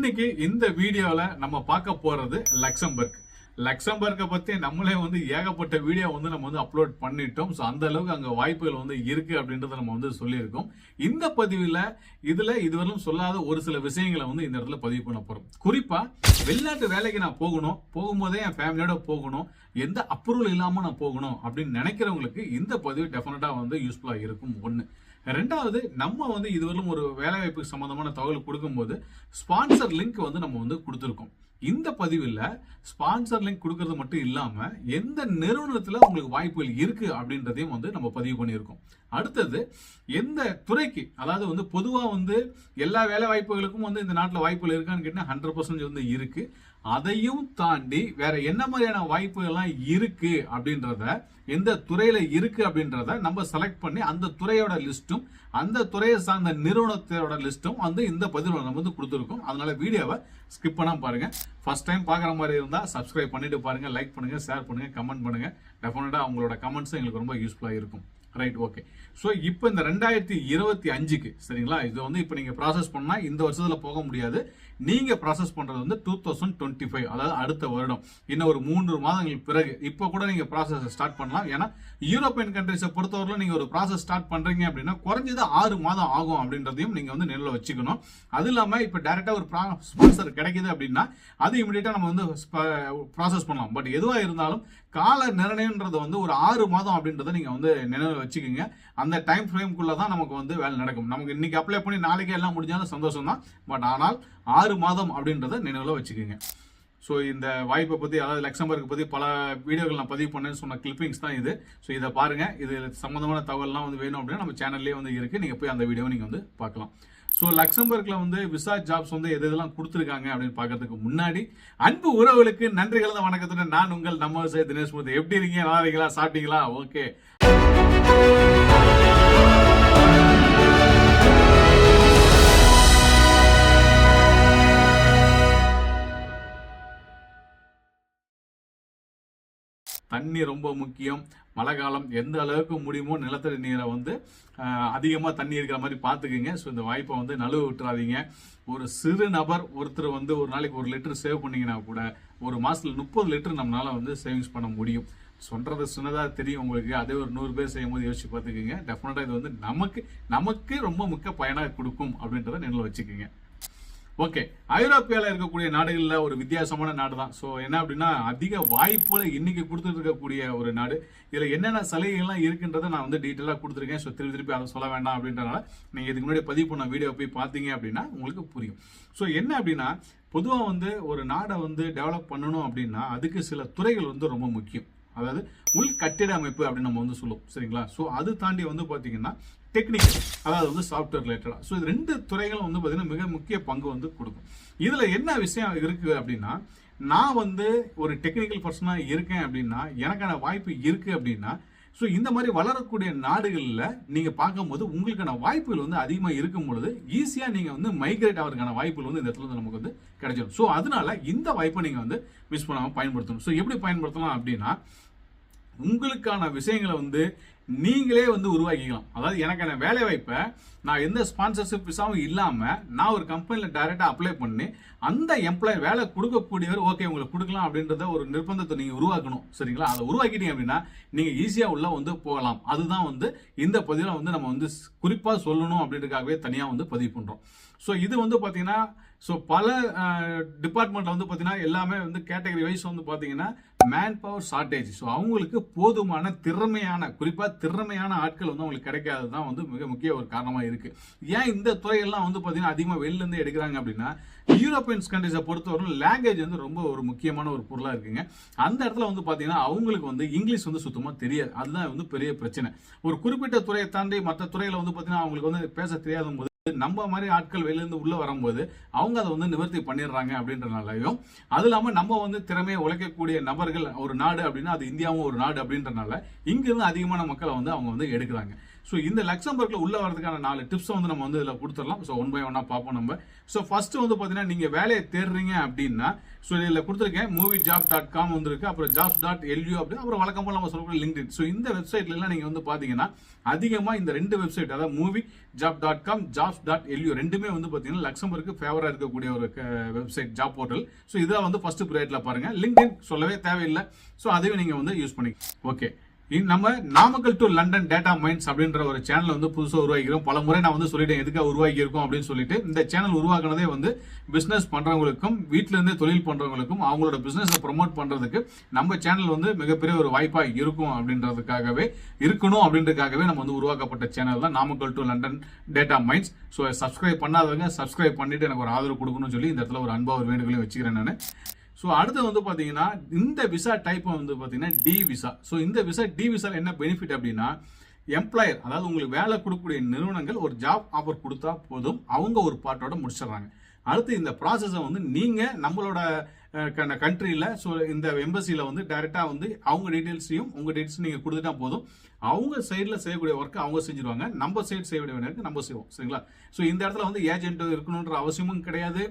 இன்னைக்கு இந்த வீடியோவில் நம்ம பார்க்க போகிறது லக்சம்பர்க். லக்சம்பர்க்கை பற்றி நம்மளே வந்து ஏகப்பட்ட வீடியோ வந்து நம்ம வந்து அப்லோட் பண்ணிட்டோம். ஸோ அந்த அளவுக்கு வாய்ப்புகள் வந்து இருக்குது அப்படின்றத நம்ம வந்து சொல்லியிருக்கோம். இந்த பதிவில் இதில் இதுவரையும் சொல்லாத ஒரு சில விஷயங்களை வந்து இந்த இடத்துல பதிவு பண்ண போகிறோம் குறிப்பாக வெளிநாட்டு வேலைக்கு நான் போகணும். போகும்போதே என் ஃபேமிலியோட போகணும். எந்த அப்ரூவல் இல்லாமல் நான் போகணும் அப்படின்னு நினைக்கிறவங்களுக்கு இந்த பதிவு டெஃபினட்டாக வந்து யூஸ்ஃபுல்லாக இருக்கும். ஒன்று ரெண்டாவது நம்ம வந்து இதுவரையும் ஒரு வேலைவாய்ப்பு சம்மந்தமான தகவல் கொடுக்கும்போது ஸ்பான்சர் லிங்க் வந்து நம்ம வந்து கொடுத்துருக்கோம். இந்த பதிவில் ஸ்பான்சர் லிங்க் கொடுக்கறது மட்டும் இல்லாமல் எந்த நிறுவனத்தில் உங்களுக்கு வாய்ப்புகள் இருக்குது அப்படின்றதையும் வந்து நம்ம பதிவு பண்ணியிருக்கோம். அடுத்தது எந்த துறைக்கு அதாவது வந்து பொதுவாக வந்து எல்லா வேலை வாய்ப்புகளுக்கும் வந்து இந்த நாட்டில் வாய்ப்புகள் இருக்கான்னு கேட்டால் ஹண்ட்ரட் பர்சன்ட் வந்து இருக்குது அதையும் தாண்டி வேற என்ன மாதிரியான வாய்ப்புகள்லாம் இருக்கு அப்படின்றத எந்த துறையில இருக்கு அப்படின்றத நம்ம செலக்ட் பண்ணி அந்த துறையோட லிஸ்ட்டும் அந்த துறையை சார்ந்த நிறுவனத்தோட லிஸ்ட்டும் வந்து இந்த பதிவில் நம்ம வந்து கொடுத்துருக்கோம். அதனால வீடியோவை ஸ்கிப் பண்ணாம பாருங்க. ஃபர்ஸ்ட் டைம் பார்க்குற மாதிரி இருந்தா சப்ஸ்கிரைப் பண்ணிட்டு பாருங்க லைக் பண்ணுங்க ஷேர் பண்ணுங்க கமெண்ட் பண்ணுங்க. டெஃபினட்டா அவங்களோட கமெண்ட்ஸ் எங்களுக்கு ரொம்ப யூஸ்ஃபுல்லா இருக்கும். ரைட் ஓகே ஸோ இப்போ இந்த ரெண்டாயிரத்தி இருபத்தி அஞ்சுக்கு சரிங்களா? இது வந்து இப்போ நீங்கள் ப்ராசஸ் பண்ணால் இந்த வருஷத்தில் போக முடியாது. நீங்கள் ப்ராசஸ் பண்ணுறது வந்து டூ தௌசண்ட் டுவெண்ட்டி ஃபைவ் அதாவது அடுத்த வருடம். இன்னும் ஒரு மூன்று மாதங்களுக்கு பிறகு. இப்போ கூட நீங்கள் ப்ராசஸ் ஸ்டார்ட் பண்ணலாம். ஏன்னா யூரோப்பியன் கண்ட்ரிஸை பொறுத்தவரையிலும் நீங்கள் ஒரு ப்ராசஸ் ஸ்டார்ட் பண்ணுறீங்க அப்படின்னா குறைஞ்சது ஆறு மாதம் ஆகும் அப்படின்றதையும் நீங்கள் வந்து நினைவில் வச்சுக்கணும். அது இல்லாமல் இப்போ டேரெக்டாக ஒரு ஸ்பான்சர் கிடைக்குது அப்படின்னா அது இமீடியட்டாக நம்ம வந்து ப்ராசஸ் பண்ணலாம். பட் எதுவாக இருந்தாலும் கால நிர்ணயம்ன்றது வந்து ஒரு ஆறு மாதம் அப்படின்றத நீங்கள் வந்து நினைவில் வச்சுக்கோங்க. அந்த டைம் ஃப்ரேம்குள்ளே தான் நமக்கு வந்து வேலை நடக்கும். நமக்கு இன்னைக்கு அப்ளை பண்ணி நாளைக்கே எல்லாம் முடிஞ்சாலும் சந்தோஷம் தான் பட் ஆனால் ஆறு மாதம் அப்படின்றத நினைவில் வச்சுக்கோங்க. ஸோ இந்த வாய்ப்பை பற்றி அதாவது லக்சம்பர்க் பற்றி பல வீடியோகள் நான் பதிவு பண்ணேன்னு சொன்ன கிளிப்பிங்ஸ் தான் இது. ஸோ இதை பாருங்கள் இது சம்மந்தமான தகவல்லாம் வந்து வேணும் அப்படின்னா நம்ம சேனல்லே வந்து இருக்குது நீங்கள் போய் அந்த வீடியோவை நீங்கள் வந்து பார்க்கலாம். ஸோ லக்சம்பர்க்கில் வந்து விசா ஜாப்ஸ் வந்து எது இதெல்லாம் கொடுத்துருக்காங்க அப்படின்னு பார்க்கறதுக்கு முன்னாடி அன்பு உறவுகளுக்கு நன்றி கலந்த வணக்கத்துடன் நான் உங்கள் நம்ம விவசாய தினேஷ்மூர்த்தி எப்படி இருக்கீங்க? நல்லா இருக்கீங்களா? சாப்பிட்டீங்களா? ஓகே தண்ணி ரொம்ப முக்கியம். மழை காலம் எந்த அளவுக்கு முடியுமோ நிலத்தடி நீரை வந்து அதிகமாக தண்ணி இருக்கிற மாதிரி பார்த்துக்குங்க. ஸோ இந்த வாய்ப்பை வந்து நழுவு விட்டுறாதீங்க. ஒரு சிறு நபர் ஒருத்தர் வந்து ஒரு நாளைக்கு ஒரு லிட்டர் சேவ் பண்ணிங்கன்னா கூட ஒரு மாதத்தில் முப்பது லிட்டர் நம்மளால் வந்து சேவிங்ஸ் பண்ண முடியும். சொல்கிறது சின்னதாக தெரியும் உங்களுக்கு. அதே ஒரு நூறு பேர் செய்யும் போது யோசிச்சு பார்த்துக்குங்க. டெஃபினட்டாக இது வந்து நமக்கு நமக்கு ரொம்ப முக்கிய பயனாக கொடுக்கும் அப்படின்றத நினைவில் வச்சுக்கோங்க. ஓகே ஐரோப்பியாவில் இருக்கக்கூடிய நாடுகளில் ஒரு வித்தியாசமான நாடு தான் ஸோ என்ன அப்படின்னா அதிக வாய்ப்புகளை இன்னைக்கு கொடுத்துட்டு இருக்கக்கூடிய ஒரு நாடு. இதில் என்னென்ன சலுகைகள்லாம் இருக்குன்றதை நான் வந்து டீட்டெயிலாக கொடுத்துருக்கேன். ஸோ திருப்பி திருப்பி அதை சொல்ல வேண்டாம் அப்படின்றனால நீங்கள் இதுக்கு முன்னாடி பதிவு பண்ண வீடியோ போய் பார்த்தீங்க அப்படின்னா உங்களுக்கு புரியும். ஸோ என்ன அப்படின்னா பொதுவாக வந்து ஒரு நாடை வந்து டெவலப் பண்ணணும் அப்படின்னா அதுக்கு சில துறைகள் வந்து ரொம்ப முக்கியம். அதாவது உள் கட்டிட அமைப்பு அப்படின்னு நம்ம வந்து சொல்லுவோம். சரிங்களா? ஸோ அது தாண்டி வந்து பார்த்தீங்கன்னா டெக்னிக்கல் அதாவது வந்து சாஃப்ட்வேர் ரிலேட்டடாக ஸோ இது ரெண்டு துறைகளும் வந்து பார்த்தீங்கன்னா மிக முக்கிய பங்கு வந்து கொடுக்கும். இதில் என்ன விஷயம் இருக்குது அப்படின்னா நான் வந்து ஒரு டெக்னிக்கல் பர்சனாக இருக்கேன் அப்படின்னா எனக்கான வாய்ப்பு இருக்குது அப்படின்னா ஸோ இந்த மாதிரி வளரக்கூடிய நாடுகளில் நீங்கள் பார்க்கும்போது உங்களுக்கான வாய்ப்புகள் வந்து அதிகமாக இருக்கும் பொழுது ஈஸியாக நீங்கள் வந்து மைக்ரேட் ஆகிறதுக்கான வாய்ப்புகள் வந்து இந்த இடத்துல வந்து நமக்கு வந்து கிடைச்சிடும் ஸோ அதனால இந்த வாய்ப்பை நீங்கள் வந்து மிஸ் பண்ணாமல் பயன்படுத்தணும். ஸோ எப்படி பயன்படுத்தலாம் அப்படின்னா உங்களுக்கான விஷயங்களை வந்து நீங்களே வந்து உருவாக்கிக்கலாம். அதாவது எனக்கான வேலை வாய்ப்பை நான் எந்த ஸ்பான்சர்ஷிப் விசாவும் இல்லாமல் நான் ஒரு கம்பெனியில் டைரெக்டாக அப்ளை பண்ணி அந்த எம்ப்ளாயர் வேலை கொடுக்கக்கூடியவர் ஓகே உங்களுக்கு கொடுக்கலாம் அப்படின்றத ஒரு நிர்பந்தத்தை நீங்கள் உருவாக்கணும். சரிங்களா? அதை உருவாக்கிட்டீங்க அப்படின்னா நீங்கள் ஈஸியாக உள்ள வந்து போகலாம். அதுதான் வந்து இந்த பதிவில் வந்து நம்ம வந்து குறிப்பாக சொல்லணும் அப்படின்றதுக்காகவே தனியாக வந்து பதிவு பண்ணுறோம் ஸோ இது வந்து பார்த்தீங்கன்னா ஸோ பல டிபார்ட்மெண்ட்டில் வந்து பார்த்தீங்கன்னா எல்லாமே வந்து கேட்டகரி வைஸ் வந்து பார்த்தீங்கன்னா மேன் பவர் ஷார்ட்டேஜ் ஸோ அவங்களுக்கு போதுமான திறமையான குறிப்பாக திறமையான ஆட்கள் வந்து அவங்களுக்கு கிடைக்காது தான் வந்து மிக முக்கிய ஒரு காரணமாக இருக்குது ஏன் இந்த துறையெல்லாம் வந்து பார்த்தீங்கன்னா அதிகமாக வெளிலேருந்து எடுக்கிறாங்க அப்படின்னா யூரோப்பியன்ஸ் கண்ட்ரிஸை பொறுத்தவரை லாங்குவேஜ் வந்து ரொம்ப ஒரு முக்கியமான ஒரு பொருளாக இருக்குங்க. அந்த இடத்துல வந்து பார்த்தீங்கன்னா அவங்களுக்கு வந்து இங்கிலீஷ் வந்து சுத்தமாக தெரியாது. அதுதான் வந்து பெரிய பிரச்சனை. ஒரு குறிப்பிட்ட துறையை தாண்டி மற்ற துறையில் வந்து பார்த்தீங்கன்னா அவங்களுக்கு வந்து பேச தெரியாத போது நம்ம மாதிரி ஆட்கள் வெளியிருந்து உள்ளே வரும்போது அவங்க அதை வந்து நிவர்த்தி பண்ணிடுறாங்க அப்படின்றனாலையும் அது இல்லாமல் நம்ம வந்து திறமையை உழைக்கக்கூடிய நபர்கள் ஒரு நாடு அப்படின்னா அது இந்தியாவும் ஒரு நாடு அப்படின்றனால இங்கிருந்து அதிகமான மக்களை வந்து அவங்க வந்து எடுக்கிறாங்க. ஸோ இந்த லக்சம்பர்க்கில் உள்ளே வரதுக்கான நாலு டிப்ஸை வந்து நம்ம வந்து இதில் கொடுத்துடலாம். ஸோ ஒன் பை ஒன்னாக பார்ப்போம் நம்ம. ஸோ ஃபஸ்ட்டு வந்து பார்த்தீங்கன்னா நீங்கள் வேலையை தேடுறீங்க அப்படின்னா ஸோ இதில் கொடுத்துருக்கேன் மூவி ஜாப் டாட் காம் வந்துருக்கு அப்புறம் ஜாப்ஸ் டாட் எல்யூ அப்படி அப்புறம் வழக்கம் போல் நம்ம சொல்லக்கூடிய லிங்க்டின் ஸோ இந்த வெப்சைட்லாம் நீங்கள் வந்து பார்த்தீங்கன்னா அதிகமாக இந்த ரெண்டு வெப்சைட் அதாவது movie job dot com jobs dot LU ரெண்டுமே வந்து பார்த்தீங்கன்னா லக்சம்பர்க்கு ஃபேவராக இருக்கக்கூடிய ஒரு வெப்சைட் ஜாப் போர்ட்டல் ஸோ இதான் வந்து ஃபஸ்ட்டு ப்ரைட்டில் பாருங்கள் லிங்க்டின் சொல்லவே தேவையில்லை. ஸோ அதையும் நீங்கள் வந்து யூஸ் பண்ணி ஓகே நம்ம Namakkal to London data mines அப்படின்ற ஒரு சேனல் வந்து புதுசாக உருவாக்கிறோம் பல முறை நான் வந்து சொல்லிட்டேன் எதுக்காக உருவாக்கியிருக்கோம் அப்படின்னு சொல்லிட்டு. இந்த சேனல் உருவாக்குனதே வந்து பிஸ்னஸ் பண்ணுறவங்களுக்கும் வீட்ல தொழில் பண்ணுறவங்களுக்கும் அவங்களோட பிஸ்னஸை ப்ரொமோட் பண்ணுறதுக்கு நம்ம சேனல் வந்து மிகப்பெரிய ஒரு வாய்ப்பாக இருக்கும் அப்படின்றதுக்காகவே இருக்கணும் அப்படின்றதுக்காகவே நம்ம வந்து உருவாக்கப்பட்ட சேனல் தான் Namakkal to London data mines so subscribe பண்ணாதவங்க சப்ஸ்கிரைப் பண்ணிவிட்டு எனக்கு ஒரு ஆதரவு கொடுக்கணும்னு சொல்லி இந்த இடத்துல ஒரு அன்பாக ஒரு வேண்டுகோளையும் வச்சுக்கிறேன் நான். ஸோ அடுத்து வந்து பார்த்தீங்கன்னா இந்த விசா டைப்பை வந்து பார்த்தீங்கன்னா டி விசா ஸோ இந்த விசா டி விசாவில் என்ன பெனிஃபிட் அப்படின்னா எம்ப்ளாயர் அதாவது உங்களுக்கு வேலை கொடுக்கக்கூடிய நிறுவனங்கள் ஒரு ஜாப் ஆஃபர் கொடுத்தா போதும் அவங்க ஒரு பாட்டோட முடிச்சிடுறாங்க. அடுத்து இந்த ப்ராசஸை வந்து நீங்கள் நம்மளோட கண்ட்ரியில் ஸோ இந்த எம்பசியில் வந்து டைரெக்டாக வந்து அவங்க டீட்டெயில்ஸையும் உங்கள் டீட்டெயில்ஸ் நீங்கள் கொடுத்துட்டா போதும். அவங்க சைடில் செய்யக்கூடிய ஒர்க்கை அவங்க செஞ்சுருவாங்க. நம்ம சைடு செய்ய வேண்டிய வேலைக்கு நம்ம செய்வோம். சரிங்களா? ஸோ இந்த இடத்துல வந்து ஏஜென்ட் இருக்கணுன்ற அவசியமும் கிடையாது.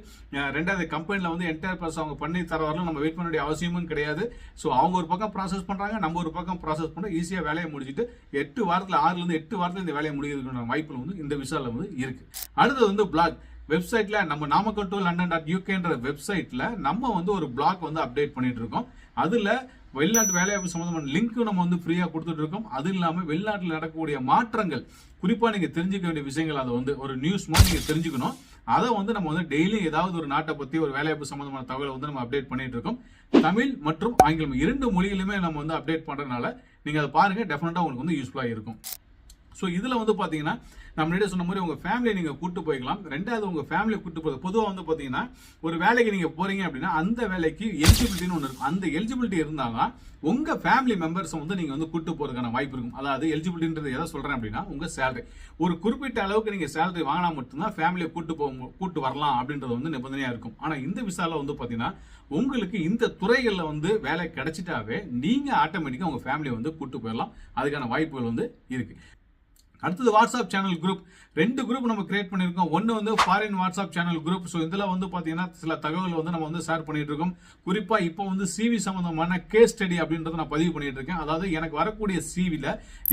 ரெண்டாவது கம்பெனியில் வந்து என்டையர் ப்ராசஸ் அவங்க பண்ணி தர வரலாம் நம்ம வெயிட் பண்ண வேண்டிய அவசியமும் கிடையாது. ஸோ அவங்க ஒரு பக்கம் ப்ராசஸ் பண்ணுறாங்க நம்ம ஒரு பக்கம் ப்ராசஸ் பண்ண ஈஸியாக வேலையை முடிச்சுட்டு எட்டு வாரத்தில் ஆறுலேருந்து எட்டு வாரத்தில் இந்த வேலையை முடிக்கிறதுக்கான வாய்ப்புகள் வந்து இந்த விசாவில் வந்து இருக்குது அடுத்தது வந்து பிளாக் வெப்சைட்ல நம்ம நாமக்கல் டு லண்டன் டாட் யூகேன்ற வெப்சைட்ல நம்ம வந்து ஒரு பிளாக் வந்து அப்டேட் பண்ணிட்டு இருக்கோம் அதுல வெளிநாட்டு வேலைவாய்ப்பு சம்மந்தமான லிங்க்கும் நம்ம வந்து ஃப்ரீயாக கொடுத்துட்டு இருக்கோம் அது இல்லாமல் வெளிநாட்டில் நடக்கக்கூடிய மாற்றங்கள் குறிப்பாக நீங்கள் தெரிஞ்சுக்க வேண்டிய விஷயங்கள் அதை வந்து ஒரு நியூஸ் மாதிரி நீங்கள் தெரிஞ்சுக்கணும். அதை வந்து நம்ம வந்து டெய்லி ஏதாவது ஒரு நாட்டை பற்றி ஒரு வேலைவாய்ப்பு சம்மந்தமான தகவலை வந்து நம்ம அப்டேட் பண்ணிட்டு இருக்கோம் தமிழ் மற்றும் ஆங்கிலம் இரண்டு மொழிகளுமே நம்ம வந்து அப்டேட் பண்ணுறதுனால நீங்கள் அதை பாருங்க டெஃபினட்டாக உங்களுக்கு வந்து யூஸ்ஃபுல்லாக இருக்கும். ஸோ இதில் வந்து பார்த்தீங்கன்னா நம்ம முன்னாடியே சொன்ன மாதிரி உங்கள் ஃபேமிலியை நீங்கள் கூட்டு போய்க்கலாம். ரெண்டாவது உங்கள் ஃபேமிலியை கூட்டு போகிறது பொதுவாக வந்து பார்த்தீங்கன்னா ஒரு வேலைக்கு நீங்கள் போகிறீங்க அப்படின்னா அந்த வேலைக்கு எலிஜிபிலிட்டின்னு ஒன்று இருக்கும். அந்த எலிஜிபிலிட்டி இருந்தால்தான் உங்கள் ஃபேமிலி மெம்பர்ஸை வந்து நீங்கள் வந்து கூட்டு போகிறதுக்கான வாய்ப்பு இருக்கும். அதாவது எலிஜிபிலிட்டின்றது எதை சொல்கிறேன் அப்படின்னா உங்கள் சேலரி ஒரு குறிப்பிட்ட அளவுக்கு நீங்கள் சேலரி வாங்கினா மட்டும்தான் ஃபேமிலியை கூட்டு போக கூட்டு வரலாம் அப்படின்றது வந்து நிபந்தனையாக இருக்கும். ஆனால் இந்த விசாவில் வந்து பார்த்தீங்கன்னா உங்களுக்கு இந்த துறைகளில் வந்து வேலை கிடைச்சிட்டாவே நீங்கள் ஆட்டோமேட்டிக்காக உங்கள் ஃபேமிலியை வந்து கூட்டு போயிடலாம். அதுக்கான வாய்ப்புகள் வந்து இருக்குது அடுத்தது வாட்ஸ்அப் சேனல் குரூப் ரெண்டு குரூப் நம்ம கிரியேட் பண்ணியிருக்கோம். ஒன்று வந்து foreign WhatsApp channel group so இதில் வந்து பார்த்தீங்கன்னா சில தகவல் வந்து நம்ம வந்து ஷேர் பண்ணிட்டு இருக்கோம் குறிப்பாக இப்போ வந்து சிவி சம்மந்தமான கேஸ் ஸ்டடி அப்படின்றத நான் பதிவு பண்ணிட்டு இருக்கேன் அதாவது எனக்கு வரக்கூடிய சிவியில்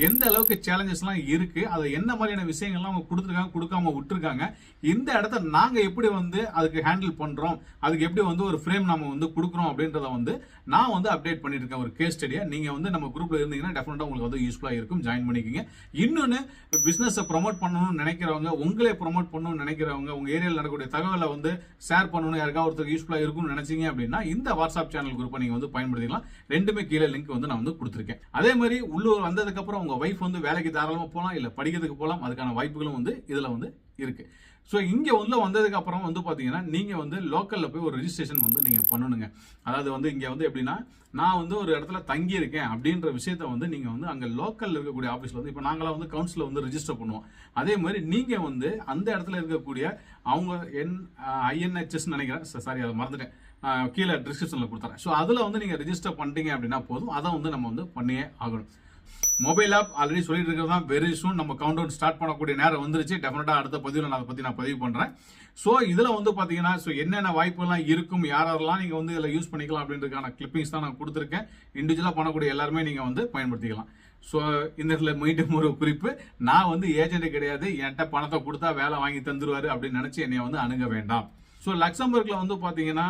எந்த அளவுக்கு சேலஞ்சஸ்லாம் இருக்குது அதை என்ன மாதிரியான விஷயங்கள்லாம் அவங்க கொடுத்துருக்காங்க கொடுக்காம விட்டுருக்காங்க இந்த இடத்த நாங்கள் எப்படி வந்து அதுக்கு ஹேண்டில் பண்ணுறோம் அதுக்கு எப்படி வந்து ஒரு ஃப்ரேம் நம்ம வந்து கொடுக்குறோம் அப்படின்றத வந்து நான் வந்து அப்டேட் பண்ணிட்டு இருக்கேன் ஒரு கேஸ் ஸ்டடியை நீங்கள் வந்து நம்ம குரூப்பில் இருந்தீங்கன்னா டெஃபினட்டாக உங்களுக்கு வந்து யூஸ்ஃபுல்லாக இருக்கும். ஜாயின் பண்ணிக்கோங்க. இன்னொன்று பிஸ்னஸை ப்ரொமோட் பண்ணணும்னு நினைக்கிறவங்க உங்களே ப்ரொமோட் பண்ணணும்னு நினைக்கிறவங்க உங்கள் ஏரியாவில் நடக்கக்கூடிய தகவலை வந்து ஷேர் பண்ணணும் யாருக்காவது ஒருத்தருக்கு யூஸ்ஃபுல்லாக இருக்கும்னு நினைச்சீங்க அப்படின்னா இந்த வாட்ஸ்அப் சேனல் குரூப்பை நீங்கள் வந்து பயன்படுத்திக்கலாம். ரெண்டுமே கீழே லிங்க் வந்து நான் வந்து கொடுத்துருக்கேன். அதே மாதிரி உள்ளூர் வந்ததுக்கப்புறம் உங்கள் ஒய்ஃப் வந்து வேலைக்கு தாராளமாக போகலாம் இல்லை படிக்கிறதுக்கு போகலாம் அதுக்கான வாய்ப்புகளும் வந்து இதில் வந்து இருக்குது ஸோ இங்கே உள்ள வந்ததுக்கப்புறம் வந்து பார்த்தீங்கன்னா நீங்கள் வந்து லோக்கலில் போய் ஒரு ரிஜிஸ்ட்ரேஷன் வந்து நீங்கள் பண்ணணுங்க. அதாவது வந்து இங்கே வந்து எப்படின்னா நான் வந்து ஒரு இடத்துல தங்கியிருக்கேன் அப்படின்ற விஷயத்த வந்து நீங்கள் வந்து அங்கே லோக்கலில் இருக்கக்கூடிய ஆஃபீஸில் வந்து இப்போ நாங்களாம் வந்து கவுன்சிலில் வந்து ரிஜிஸ்டர் பண்ணுவோம். அதே மாதிரி நீங்கள் வந்து அந்த இடத்துல இருக்கக்கூடிய அவங்க என் ஐஎன்ஹெச்எஸ் நினைக்கிறேன். சாரி அதை மறந்துட்டேன். கீழே டிஸ்கிரிப்ஷனில் கொடுத்துறேன். ஸோ அதில் வந்து நீங்கள் ரெஜிஸ்டர் பண்ணிட்டீங்க அப்படின்னா போதும். அதை வந்து நம்ம வந்து பண்ணியே ஆகணும். மொபைல் ஆப் ஆல்ரெடி சொல்லிட்டு இருக்கிறது தான் வெரி சூன் நம்ம கவுண்ட் டவுன் ஸ்டார்ட் பண்ணக்கூடிய நேரம் வந்துருச்சு. டெஃபினட்டாக அடுத்த பதிவில் நான் அதை பற்றி நான் பதிவு பண்ணுறேன் ஸோ இதில் வந்து பார்த்தீங்கன்னா ஸோ என்னென்ன வாய்ப்புகள்லாம் இருக்கும் யாரெல்லாம் நீங்கள் வந்து இதில் யூஸ் பண்ணிக்கலாம் அப்படின்றதுக்கான கிளிப்பிங்ஸ் தான் நான் கொடுத்துருக்கேன். இண்டிவிஜுவலாக பண்ணக்கூடிய எல்லாருமே நீங்கள் வந்து பயன்படுத்திக்கலாம். ஸோ இந்த இடத்துல மீண்டும் ஒரு குறிப்பு. நான் வந்து ஏஜென்ட் கிடையாது. என்கிட்ட பணத்தை கொடுத்தா வேலை வாங்கி தந்துடுவார் அப்படின்னு நினச்சி என்னை வந்து அணுக வேண்டாம். ஸோ லக்சம்பர்கில் வந்து பார்த்தீங்கன்னா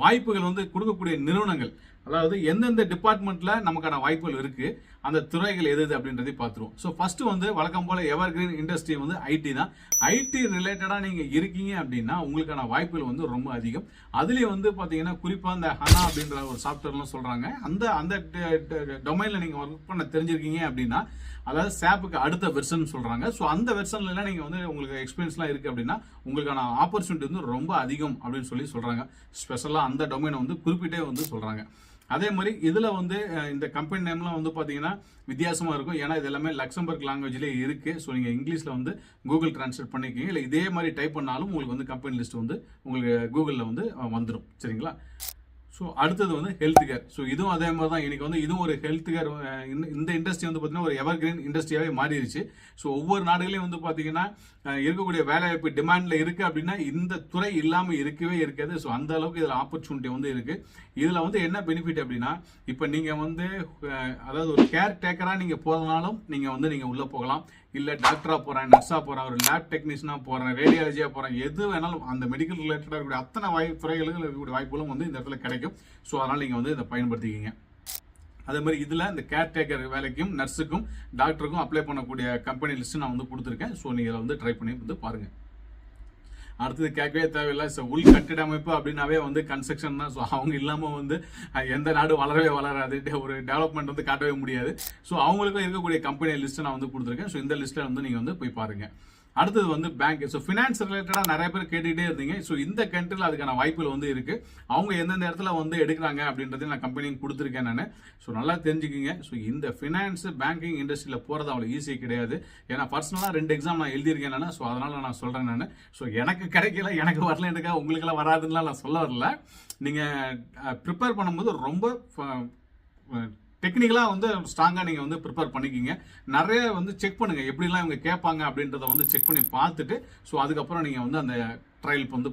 வாய்ப்புகள் வந்து கொடுக்கக்கூடிய நிறுவனங்கள் அதாவது எந்தெந்த டிபார்ட்மெண்ட்ல நமக்கான வாய்ப்புகள் இருக்கு அந்த துறைகள் எது எது அப்படின்றதை பார்த்துருவோம். ஸோ ஃபர்ஸ்ட் வந்து வழக்கம் போல எவர் கிரீன் இண்டஸ்ட்ரி வந்து ஐடி தான். ஐடி ரிலேட்டடாக நீங்கள் இருக்கீங்க அப்படின்னா உங்களுக்கான வாய்ப்புகள் வந்து ரொம்ப அதிகம். அதுலேயே வந்து பார்த்தீங்கன்னா குறிப்பாக இந்த ஹனா அப்படின்ற ஒரு சாஃப்ட்வேர்லாம் சொல்கிறாங்க அந்த அந்த டொமைனில் நீங்கள் ஒர்க் பண்ண தெரிஞ்சிருக்கீங்க அப்படின்னா அதாவது சாப்புக்கு அடுத்த வெர்ஷன் சொல்கிறாங்க ஸோ அந்த வெர்ஷன்லாம் நீங்கள் வந்து உங்களுக்கு எக்ஸ்பீரியன்ஸ்லாம் இருக்குது அப்படின்னா உங்களுக்கான ஆப்பர்ச்சுனிட்டி வந்து ரொம்ப அதிகம் அப்படின்னு சொல்லி சொல்கிறாங்க ஸ்பெஷலாக அந்த டொமைனை வந்து குறிப்பிட்டே வந்து சொல்கிறாங்க அதே மாதிரி இதுல வந்து இந்த கம்பெனி நேம்லாம் வந்து பாத்தீங்கன்னா வித்தியாசமா இருக்கும். ஏன்னா இது எல்லாமே லக்சம்பர்க் லாங்குவேஜ்லேயே இருக்கு. ஸோ நீங்க இங்கிலீஷ்ல வந்து கூகுள் டிரான்ஸ்லேட் பண்ணிக்கிங்க. இல்லை இதே மாதிரி டைப் பண்ணாலும் உங்களுக்கு வந்து கம்பெனி லிஸ்ட் வந்து உங்களுக்கு கூகுளில் வந்து வந்துடும் சரிங்களா? ஸோ அடுத்தது வந்து ஹெல்த் கேர் ஸோ இதுவும் அதே மாதிரி தான் இன்றைக்கி வந்து இதுவும் ஒரு ஹெல்த் கேர் இந்த இண்டஸ்ட்ரி வந்து பார்த்தீங்கன்னா ஒரு எவர் கிரீன் இண்டஸ்ட்ரியாகவே மாறிடுச்சு. ஸோ ஒவ்வொரு நாடுகளையும் வந்து பார்த்தீங்கன்னா இருக்கக்கூடிய வேலைவாய்ப்பு டிமாண்டில் இருக்குது அப்படின்னா இந்த துறை இல்லாமல் இருக்கவே இருக்காது. ஸோ அந்த அளவுக்கு இதில் ஆப்பர்ச்சுனிட்டி வந்து இருக்குது இதில் வந்து என்ன பெனிஃபிட் அப்படின்னா இப்போ நீங்கள் வந்து அதாவது ஒரு கேர் டேக்கராக நீங்கள் போகிறதுனாலும் நீங்கள் வந்து நீங்கள் உள்ளே போகலாம். இல்லை டாக்டராக போகிறேன் நர்ஸாக போகிறேன் ஒரு லேப் டெக்னீஷியனாக போகிறேன் ரேடியாலஜியாக போகிறேன் எது வேணாலும் அந்த மெடிக்கல் ரிலேட்டடாக இருக்கக்கூடிய அத்தனை வாய் துறைகளுக்கு இருக்கக்கூடிய வாய்ப்புகளும் வந்து இந்த இடத்துல கிடைக்கும். ஸோ அதனால் நீங்கள் வந்து இதை பயன்படுத்திக்கிங்க. அதே மாதிரி இதில் இந்த கேர் டேக்கர் வேலைக்கும் நர்ஸுக்கும் டாக்டருக்கும் அப்ளை பண்ணக்கூடிய கம்பெனி லிஸ்ட்டு நான் வந்து கொடுத்துருக்கேன். ஸோ நீங்கள் இதை வந்து ட்ரை பண்ணி வந்து பாருங்கள் அடுத்தது கேட்கவே தேவையில்லை. ஸோ உள் கட்டிடமைப்பு அப்படின்னாவே வந்து கன்ஸ்ட்ரக்ஷன் தான். ஸோ அவங்க இல்லாமல் வந்து எந்த நாடு வளரவே வளராது. ஒரு டெவலப்மெண்ட் வந்து காட்டவே முடியாது. ஸோ அவங்களுக்கும் இருக்கக்கூடிய கம்பெனி லிஸ்ட்டை நான் வந்து கொடுத்துருக்கேன். ஸோ இந்த லிஸ்ட்டில் வந்து நீங்கள் வந்து போய் பாருங்க. அடுத்தது வந்து பேங்க் ஸோ ஃபினான்ஸ் ரிலேட்டடாக நிறைய பேர் கேட்டுக்கிட்டே இருந்தீங்க. ஸோ இந்த கண்ட்ரியில் அதுக்கான வாய்ப்புகள் வந்து இருக்கு. அவங்க எந்தெந்த இடத்துல வந்து எடுக்கிறாங்க அப்படின்றதையும் நான் கம்பெனியும் கொடுத்துருக்கேன் நான். ஸோ நல்லா தெரிஞ்சுக்கிங்க. ஸோ இந்த ஃபினான்ஸ் பேங்கிங் இண்டஸ்ட்ரியில் போகிறது அவ்வளோ ஈஸி கிடையாது. ஏன்னா பர்சனலாக ரெண்டு எக்ஸாம் நான் எழுதியிருக்கேன் நான். ஸோ அதனால் நான் சொல்கிறேன் நான். ஸோ எனக்கு கிடைக்கல எனக்கு வரலன்றக்கா உங்களுக்கெல்லாம் வராதுன்னா நான் சொல்ல வரல. நீங்கள் ப்ரிப்பேர் பண்ணும்போது ரொம்ப டெக்னிக்கலாக வந்து ஸ்ட்ராங்காக நீங்கள் வந்து ப்ரிப்பேர் பண்ணிக்கிங்க. நிறைய வந்து செக் பண்ணுங்கள் எப்படிலாம் இவங்க கேட்பாங்க அப்படின்றத வந்து செக் பண்ணி பார்த்துட்டு ஸோ அதுக்கப்புறம் நீங்கள் வந்து அந்த ட்ரையல் வந்து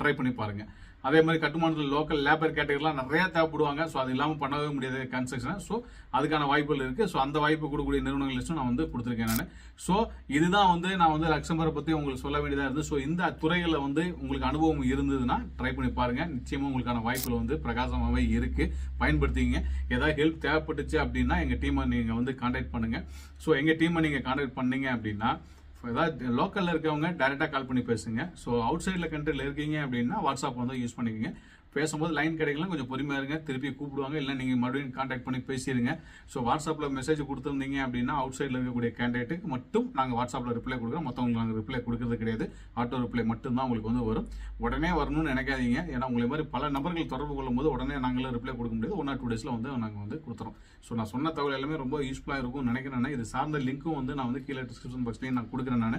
ட்ரை பண்ணி பாருங்கள் அதே மாதிரி கட்டுமானத்தில் லோக்கல் லேபர் கேட்டகரிலாம் நிறைய தேவைப்படுவாங்க. ஸோ அது இல்லாமல் பண்ணவே முடியாது கன்ஸ்ட்ரக்ஷன் ஸோ அதுக்கான வாய்ப்புகள் இருக்குது ஸோ அந்த வாய்ப்பு கொடுக்கக்கூடிய நிறுவனங்கள் லிஸ்ட்டும் நான் வந்து கொடுத்துருக்கேன் நான். ஸோ இதுதான் வந்து நான் வந்து லக்சம்பரை பற்றி உங்களுக்கு சொல்ல வேண்டியதாக இருந்தது. ஸோ இந்த துறைகளில் வந்து உங்களுக்கு அனுபவம் இருந்ததுன்னா ட்ரை பண்ணி பாருங்கள் நிச்சயமாக உங்களுக்கான வாய்ப்புகள் வந்து பிரகாசமாகவே இருக்குது பயன்படுத்திங்க ஏதாவது ஹெல்ப் தேவைப்பட்டுச்சு அப்படின்னா எங்கள் டீமை நீங்கள் வந்து கான்டாக்ட் பண்ணுங்கள் ஸோ எங்கள் டீமை நீங்கள் கான்டாக்ட் பண்ணீங்க அப்படின்னா ஏதாவது லோக்கலில் இருக்கவங்க டேரெக்டாக கால் பண்ணி பேசுங்க. ஸோ அவுட் சைடில் கண்ட்ரியில் இருக்கீங்க அப்படின்னா வாட்ஸ்அப் வந்து யூஸ் பண்ணிக்கோங்க. பேசும்போது லைன் கிடைக்கலாம் கொஞ்சம் பொறுமையாக இருங்க. திருப்பி கூப்பிடுவாங்க. இல்லை நீங்கள் மறுபடியும் காண்டாக்ட் பண்ணி பேசிடுங்க ஸோ வாட்ஸ்அப்பில் மெசேஜ் கொடுத்துருந்தீங்க அப்படின்னா அவுட் சைடில் இருக்கக்கூடிய கேண்டிடேட்டுக்கு மட்டும் நாங்கள் வாட்ஸ்அப்பில் ரிப்ளை கொடுக்குறோம். மற்றவங்களுக்கு நாங்கள் ரிப்ளை கொடுக்கறது கிடையாது. ஆட்டோ ரிப்ளை மட்டும்தான் உங்களுக்கு வந்து வரும். உடனே வரணும்னு நினைக்காதீங்க. ஏன்னா உங்களை மாதிரி பல நபர்கள் தொடர்பு கொள்ளும் போது உடனே நாங்களும் ரிப்ளை கொடுக்க முடியாது. ஒன் ஆர் டூ டேஸில் வந்து நாங்கள் வந்து கொடுத்துறோம். ஸோ நான் சொன்ன தகவல் எல்லாமே ரொம்ப யூஸ்ஃபுல்லாக இருக்கும்னு நினைக்கிறேன் இது சார்ந்த லிங்க்கும் வந்து நான் வந்து கீழே டிஸ்கிரிப்ஷன் பாக்ஸ்லேயும் நான் கொடுக்குறேன் நான்.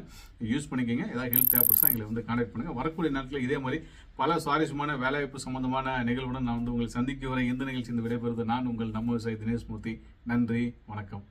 யூஸ் பண்ணிக்கோங்க. ஏதாவது ஹெல்ப் தேவைப்படுச்சா எங்களை வந்து காண்டாக்ட் பண்ணுங்கள் வரக்கூடிய நேரத்தில் இதே மாதிரி பல சுவாரஸ்யமான வேலைவாய்ப்பு சம்பந்தமான நிகழ்வுடன் நான் வந்து உங்களை சந்திக்க வர எந்த நிகழ்ச்சி இந்த விடைபெறுவது நான் உங்கள் நம்ம விவசாயி தினேஷ்மூர்த்தி நன்றி வணக்கம்.